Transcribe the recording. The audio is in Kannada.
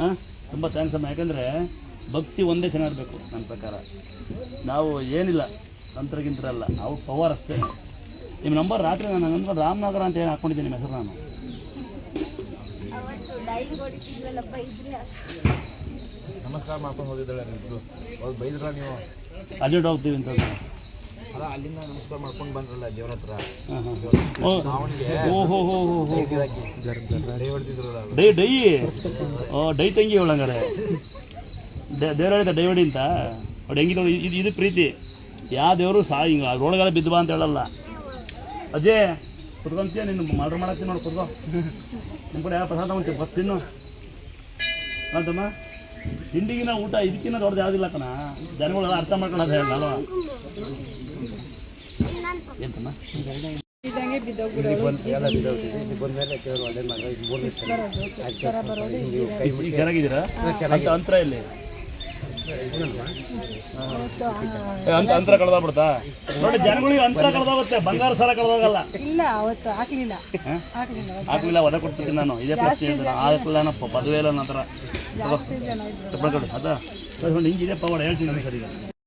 ಹಾಂ ತುಂಬ ಥ್ಯಾಂಕ್ಸ್ ಅಮ್ಮ. ಯಾಕಂದರೆ ಭಕ್ತಿ ಒಂದೇ ಚೆನ್ನಾಗಿರಬೇಕು ನನ್ನ ಪ್ರಕಾರ. ನಾವು ಏನಿಲ್ಲ ತಂತ್ರಗಿಂತ್ರ ಅಲ್ಲ ಅವ್ರ ಪವರ್ ಅಷ್ಟೇ. ನಿಮ್ಮ ನಂಬರ್ ರಾತ್ರಿ ನಾನು ಅಂದ್ಕೊಂಡು ರಾಮನಗರ ಅಂತ ಏನು ಹಾಕ್ಕೊಂಡಿದ್ದೀನಿ ನಿಮ್ಮ ಹೆಸರು ನಾನು. ನಮಸ್ಕಾರ ಮಾಡ್ಕೊಂಡು ಹೋಗಿದ್ದಾಳೆ ಅವ್ರು ಬೈದ್ರ ನೀವು? ಅರ್ಜೆಂಟ್ ಹೋಗ್ತೀವಿ ಅಂತ ಅಲ್ಲಿಂದ ನಮಸ್ಕಾರ ಮಾಡ್ಕೊಂಡು ಬಂದ್ರಲ್ಲ ದೇವ್ರ ಹತ್ರ. ಡೈ ಡೈ ಡೈ. ಓ ಡೈ ತಂಗಿ ಹೇಳಂಗಾರೆ ದೇವ್ರ ಹೇಳಿದ ಡೈ ಹೊಡಿ ಅಂತ. ಅವ್ರು ಹೆಂಗಿದ್ರು ಇದು ಇದು ಪ್ರೀತಿ. ಯಾವ ದೇವರು ಸಾ ಹಿಂಗ ಅದ್ರೊಳಗೆಲ್ಲ ಬಿದ್ದು ಬಾ ಅಂತ ಹೇಳಲ್ಲ. ಅಜಯ್ ಕುತ್ಕೊಂತೀಯ ನಿನ್ನ ಮರ್ಡರ್ ಮಾಡತ್ತೀನಿ ನೋಡಿ ಕುತ್ಕೋ. ನಿಮ್ಮ ಕಡೆ ಯಾವ ಪ್ರಸಾದ ಉಂಟು ಬರ್ತೀನು ಅಂತಮ್ಮ ತಿಂಡಿಗಿನ ಊಟ ಇದಕ್ಕಿನ್ನ ದೊಡ್ಡದು ಯಾವುದಿಲ್ಲ ಕಣ? ಜನಗಳೆಲ್ಲ ಅರ್ಥ ಮಾಡ್ಕೊಳ್ಳೋದು ಹೇಳ ಇದ್ದಂಗೆ ಈಗ ಚೆನ್ನಾಗಿದ್ದೀರಾ? ಅಂತ ಅಂತರ ಇಲ್ಲಿ? ಅಂತರ ಕಳೆದೋಗ್ಬಿಡ್ತಾ ನೋಡಿ ಜನಗಳಿಗೆ ಅಂತರ ಕಳ್ದಾಗುತ್ತೆ. ಬಂಗಾರ ಸರ ಕಳ್ದಾಗಲ್ಲ. ಇಲ್ಲ ಅವತ್ತು ಹಾಕ್ಲಿಲ್ಲ? ಹಾಕ್ಲಿಲ್ಲ ಒದ ಕೊಡ್ತೀನಿ ನಾನು. ಇದೇ ಪ್ರಶ್ನೆ ಹೇಳ್ತಾರೆ ಆಗ್ಲಿಲ್ಲ ನಪ್ಪ ಪದವಿ ಇಲ್ಲ ನಂತರ ಅದ? ಹಿಂಗಿದೆ ಪವಾಡ ಹೇಳ್ತೀನಿ ಸರಿ